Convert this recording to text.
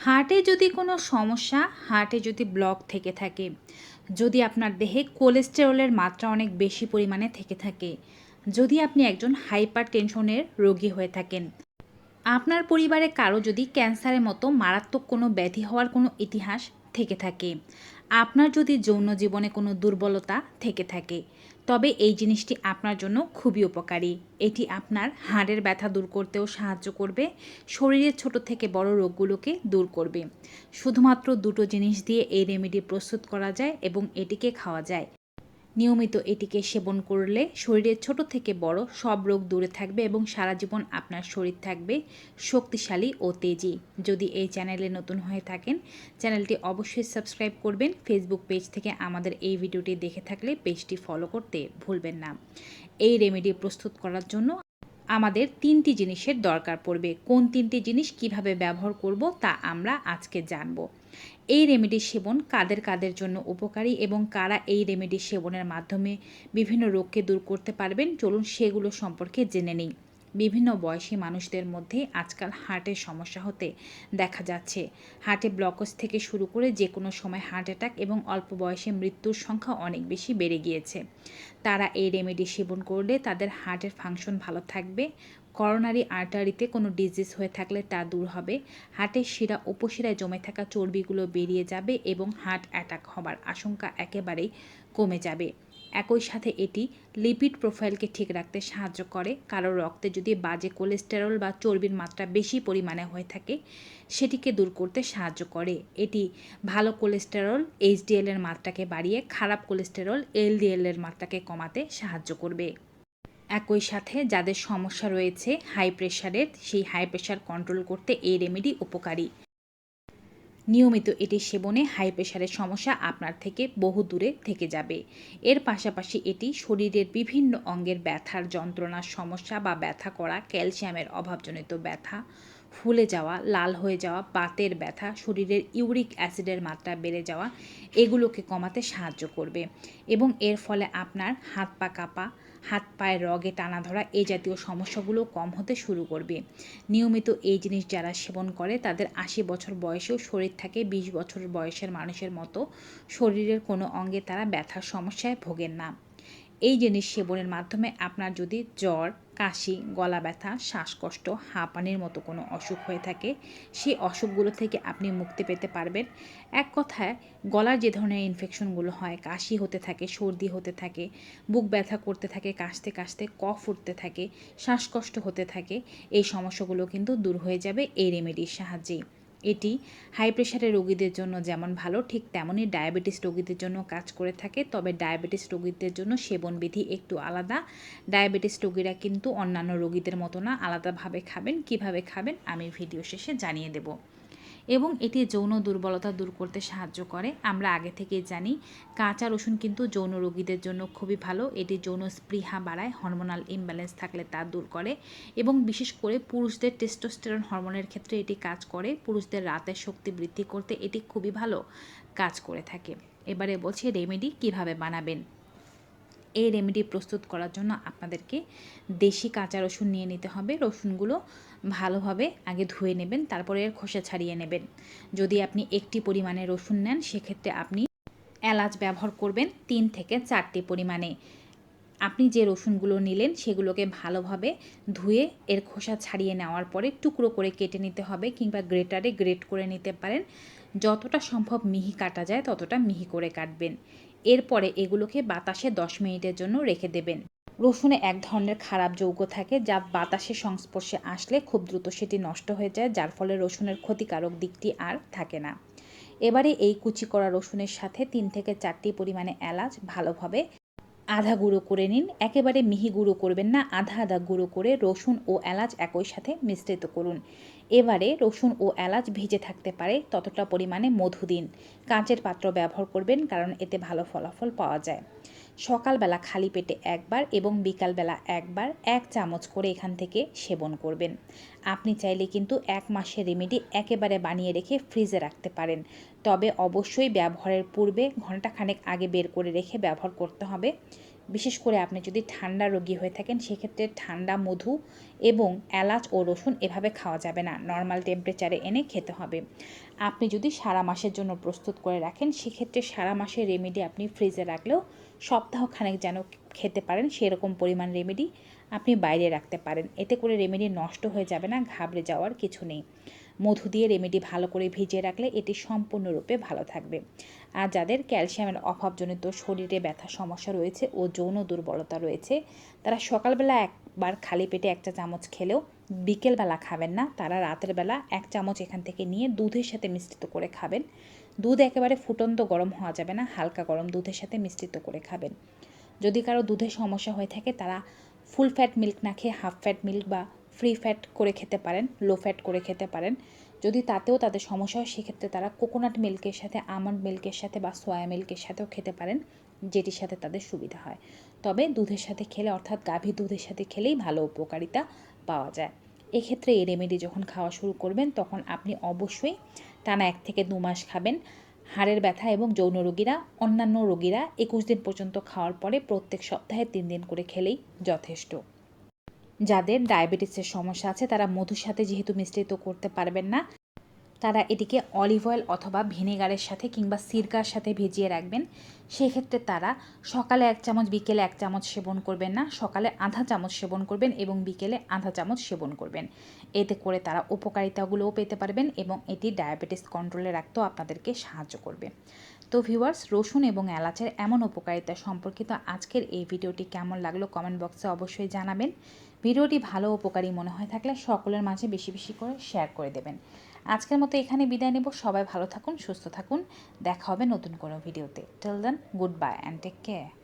হার্টে যদি কোনো সমস্যা, হার্টে যদি ব্লক থেকে থাকে, যদি আপনার দেহে কোলেস্টেরলের মাত্রা অনেক বেশি পরিমাণে থেকে থাকে, যদি আপনি একজন হাইপার টেনশনের রোগী হয়ে থাকেন, আপনার পরিবারে কারও যদি ক্যান্সারের মতো মারাত্মক কোনো ব্যাধি হওয়ার কোনো ইতিহাস থেকে থাকে, আপনার যদি যৌন জীবনে কোনো দুর্বলতা থেকে থাকে তবে এই জিনিসটি আপনার জন্য খুবই উপকারী। এটি আপনার হাড়ের ব্যথা দূর করতেও সাহায্য করবে, শরীরের ছোট থেকে বড় রোগগুলোকে দূর করবে। শুধুমাত্র দুটো জিনিস দিয়ে এই রেমেডি প্রস্তুত করা যায় এবং এটিকে খাওয়া যায়। নিয়মিত এটিকে সেবন করলে শরীরের ছোট থেকে বড় সব রোগ দূরে থাকবে এবং সারা জীবন আপনার শরীর থাকবে শক্তিশালী ও তেজি। যদি এই চ্যানেলে নতুন হয়ে থাকেন, চ্যানেলটি অবশ্যই সাবস্ক্রাইব করবেন। ফেসবুক পেজ থেকে আমাদের এই ভিডিওটি দেখে থাকলে পেজটি ফলো করতে ভুলবেন না। এই রেমেডি প্রস্তুত করার জন্য আমাদের তিনটি জিনিসের দরকার পড়বে। কোন তিনটি জিনিস কীভাবে ব্যবহার করব তা আমরা আজকে জানব। এই রেমেডি সেবন কাদের কাদের জন্য উপকারী এবং কারা এই রেমেডি সেবনের মাধ্যমে বিভিন্ন রোগকে দূর করতে পারবেন? চলুন সেগুলো সম্পর্কে জেনে নিই। বিভিন্ন বয়সী মানুষদের মধ্যে আজকাল হার্টের সমস্যা হতে দেখা যাচ্ছে। হার্টে ব্লকস থেকে শুরু করে যে কোনো সময় হার্ট অ্যাটাক এবং অল্প বয়সে মৃত্যুর সংখ্যা অনেক বেশি বেড়ে গিয়েছে। তারা এই রেমেডি সেবন করলে তাদের হার্টের ফাংশন ভালো থাকবে করোনারি আর্টারিতে কোনো ডিজিজ হয়ে থাকলে তা দূর হবে। হার্টের শিরা উপশিরায় জমে থাকা চর্বিগুলো বেরিয়ে যাবে এবং হার্ট অ্যাটাক হবার আশঙ্কা একেবারেই কমে যাবে। একই সাথে এটি লিপিড প্রোফাইলকে ঠিক রাখতে সাহায্য করে। কারও রক্তে যদি বাজে কোলেস্টেরল বা চর্বির মাত্রা বেশি পরিমাণে হয়ে থাকে, সেটিকে দূর করতে সাহায্য করে। এটি ভালো কোলেস্টেরল এইচডিএল এর মাত্রাকে বাড়িয়ে, খারাপ কোলেস্টেরল এলডিএল এর মাত্রাকে কমাতে সাহায্য করবে। একই সাথে যাদের সমস্যা রয়েছে হাই প্রেশারের সেই হাই প্রেশার কন্ট্রোল করতে এই রেমেডি উপকারী। নিয়মিত এটি সেবনে হাই প্রেশারের সমস্যা আপনার থেকে বহু দূরে থেকে যাবে। এর পাশাপাশি এটি শরীরের বিভিন্ন অঙ্গের ব্যথার যন্ত্রণার সমস্যা বা ব্যথা করা ক্যালসিয়ামের অভাবজনিত ব্যথা ফুলে যাওয়া, লাল হয়ে যাওয়া বাতের ব্যথা, শরীরের ইউরিক অ্যাসিডের মাত্রা বেড়ে যাওয়া, এগুলোকে কমাতে সাহায্য করবে। এবং এর ফলে আপনার হাত পা কাঁপা, হাত পায়ের রগে টানা ধরা এই জাতীয় সমস্যাগুলো কম হতে শুরু করবে। নিয়মিত এই জিনিস যারা সেবন করে, তাদের আশি বছর বয়সেও শরীর থাকে বিশ বছর বয়সের মানুষের মতো শরীরের কোনো অঙ্গে তারা ব্যথার সমস্যায় ভোগেন না। এই জিনিস সেবনের মাধ্যমে আপনার যদি জ্বর কাশি, গলা ব্যথা, শ্বাসকষ্ট, হাঁপানির মতো কোনো অসুখ হয়ে থাকে, সেই অসুখগুলো থেকে আপনি মুক্তি পেতে পারবেন। এক কথায়, গলার যে ধরনের ইনফেকশনগুলো হয়, কাশি হতে থাকে, সর্দি হতে থাকে, বুক ব্যথা করতে থাকে, কাশতে কাশতে কফ উঠতে থাকে, শ্বাসকষ্ট হতে থাকে, এই সমস্যাগুলো কিন্তু দূর হয়ে যাবে এই রেমেডির সাহায্যেই। এটি হাই প্রেশারের রোগীদের জন্য যেমন ভালো, ঠিক তেমনই ডায়াবেটিস রোগীদের জন্য কাজ করে থাকে। তবে ডায়াবেটিস রোগীদের জন্য সেবনবিধি একটু আলাদা। ডায়াবেটিস রোগীরা কিন্তু অন্যান্য রোগীদের মতো না, আলাদাভাবে খাবেন, কীভাবে খাবেন আমি ভিডিও শেষে জানিয়ে দেবো। এবং এটি যৌন দুর্বলতা দূর করতে সাহায্য করে। আমরা আগে থেকেই জানি, কাঁচা রসুন কিন্তু যৌন রোগীদের জন্য খুবই ভালো। এটি যৌন স্পৃহা বাড়ায় হরমোনাল ইমব্যালেন্স থাকলে তা দূর করে এবং বিশেষ করে পুরুষদের টেস্টোস্টেরন হরমোনের ক্ষেত্রে এটি কাজ করে। পুরুষদের রাতের শক্তি বৃদ্ধি করতে এটি খুবই ভালো কাজ করে থাকে। এবারে বলছি রেমেডি কীভাবে বানাবেন? এই রেমেডি প্রস্তুত করার জন্য আপনাদেরকে দেশি কাঁচা রসুন নিয়ে নিতে হবে। রসুনগুলো ভালোভাবে আগে ধুয়ে নেবেন, তারপরে এর খোসা ছাড়িয়ে নেবেন। যদি আপনি একটি পরিমাণে রসুন নেন, সেক্ষেত্রে আপনি এলাচ ব্যবহার করবেন তিন থেকে চারটি পরিমাণে। আপনি যে রসুনগুলো নিলেন, সেগুলোকে ভালোভাবে ধুয়ে এর খোসা ছাড়িয়ে নেওয়ার পরে টুকরো করে কেটে নিতে হবে কিংবা গ্রেটারে গ্রেট করে নিতে পারেন। যতটা সম্ভব মিহি কাটা যায়, ততটা মিহি করে কাটবেন। এরপরে এগুলোকে বাতাসে দশ মিনিটের জন্য রেখে দেবেন। রসুনে এক ধরনের খারাপ যৌগ থাকে, যা বাতাসের সংস্পর্শে আসলে খুব দ্রুত সেটি নষ্ট হয়ে যায়, যার ফলে রসুনের ক্ষতিকারক দিকটি আর থাকে না। এবারে এই কুচি করা রসুনের সাথে তিন থেকে চারটি পরিমাণে এলাচ ভালোভাবে আধা গুঁড়ো করে নিন। একেবারে মিহি গুঁড়ো করবেন না, আধা আধা গুঁড়ো করে রসুন ও এলাচ একই সাথে মিশ্রিত করুন। এবারে রসুন ও এলাচ ভিজে থাকতে পারে ততটা পরিমাণে মধু দিন কাঁচের পাত্র ব্যবহার করবেন কারণ এতে ভালো ফলাফল পাওয়া যায়। সকালবেলা খালি পেটে একবার এবং বিকালবেলা একবার এক চামচ করে এখান থেকে সেবন করবেন। আপনি চাইলে কিন্তু এক মাসের রেমেডি একেবারে বানিয়ে রেখে ফ্রিজে রাখতে পারেন। তবে অবশ্যই ব্যবহারের পূর্বে ঘন্টাখানেক আগে বের করে রেখে ব্যবহার করতে হবে। বিশেষ করে আপনি যদি ঠান্ডা রোগী হয়ে থাকেন, সেক্ষেত্রে ঠান্ডা মধু এবং এলাচ ও রসুন এভাবে খাওয়া যাবে না। নর্মাল টেম্পারেচারে এনে খেতে হবে। আপনি যদি সারা মাসের জন্য প্রস্তুত করে রাখেন, সেক্ষেত্রে সারা মাসের রেমেডি আপনি ফ্রিজে রাখলেও সপ্তাহখানেক যেন খেতে পারেন সেরকম পরিমাণ রেমেডি আপনি বাইরে রাখতে পারেন। এতে করে রেমেডি নষ্ট হয়ে যাবে না, ঘাবড়ে যাওয়ার কিছু নেই। মধু দিয়ে রেমেডি ভালো করে ভিজিয়ে রাখলে এটি সম্পূর্ণরূপে ভালো থাকবে। আর যাদের ক্যালসিয়ামের অভাবজনিত শরীরে ব্যথা সমস্যা রয়েছে ও যৌন দুর্বলতা রয়েছে, তারা সকালবেলা একবার খালি পেটে একটা চামচ খেলেও বিকেলবেলা খাবেন না। তারা রাতের বেলা এক চামচ এখান থেকে নিয়ে দুধের সাথে মিশ্রিত করে খাবেন। দুধ একেবারে ফুটন্ত গরম হওয়া যাবে না, হালকা গরম দুধের সাথে মিশ্রিত করে খাবেন। যদি কারও দুধের সমস্যা হয়ে থাকে, তারা ফুল ফ্যাট মিল্ক না খেয়ে হাফ ফ্যাট মিল্ক বা ফ্রি ফ্যাট করে খেতে পারেন লো ফ্যাট করে খেতে পারেন। যদি তাতেও তাদের সমস্যা হয়, সেক্ষেত্রে তারা কোকোনাট মিল্কের সাথে আমন্ড মিল্কের সাথে বা সয়া মিল্কের সাথেও খেতে পারেন, যেটির সাথে তাদের সুবিধা হয়। তবে দুধের সাথে খেলে, অর্থাৎ গাভী দুধের সাথে খেলেই ভালো উপকারিতা পাওয়া যায়। এক্ষেত্রে এই রেমেডি যখন খাওয়া শুরু করবেন, তখন আপনি অবশ্যই টানা এক থেকে দু মাস খাবেন। হাড়ের ব্যথা এবং যৌন রোগীরা, অন্যান্য রোগীরা একুশ দিন পর্যন্ত খাওয়ার পরে প্রত্যেক সপ্তাহে তিন দিন করে খেলেই যথেষ্ট। যাদের ডায়াবেটিসের সমস্যা আছে, তারা মধুর সাথে যেহেতু মিশ্রিত করতে পারবেন না তারা এটিকে অলিভ অয়েল অথবা ভিনেগারের সাথে কিংবা সিরকার সাথে ভিজিয়ে রাখবেন। সেক্ষেত্রে তারা সকালে এক চামচ, বিকেলে এক চামচ সেবন করবেন না। সকালে আধা চামচ সেবন করবেন এবং বিকেলে আধা চামচ সেবন করবেন। এতে করে তারা উপকারিতাগুলোও পেতে পারবেন এবং এটি ডায়াবেটিস কন্ট্রোলে রাখতেও আপনাদেরকে সাহায্য করবে। তো ভিউয়ার্স রসুন এবং এলাচের এমন উপকারিতা সম্পর্কিত আজকের এই ভিডিওটি কেমন লাগল কমেন্ট বক্সে অবশ্যই জানাবেন। ভিডিওটি ভালো উপকারী মনে হয় থাকলে সকলের মাঝে বেশি বেশি করে শেয়ার করে দেবেন। আজকের মতো এখানে বিদায় নেব। সবাই ভালো থাকুন, সুস্থ থাকুন। দেখা হবে নতুন কোনো ভিডিওতে। Till then good bye and take care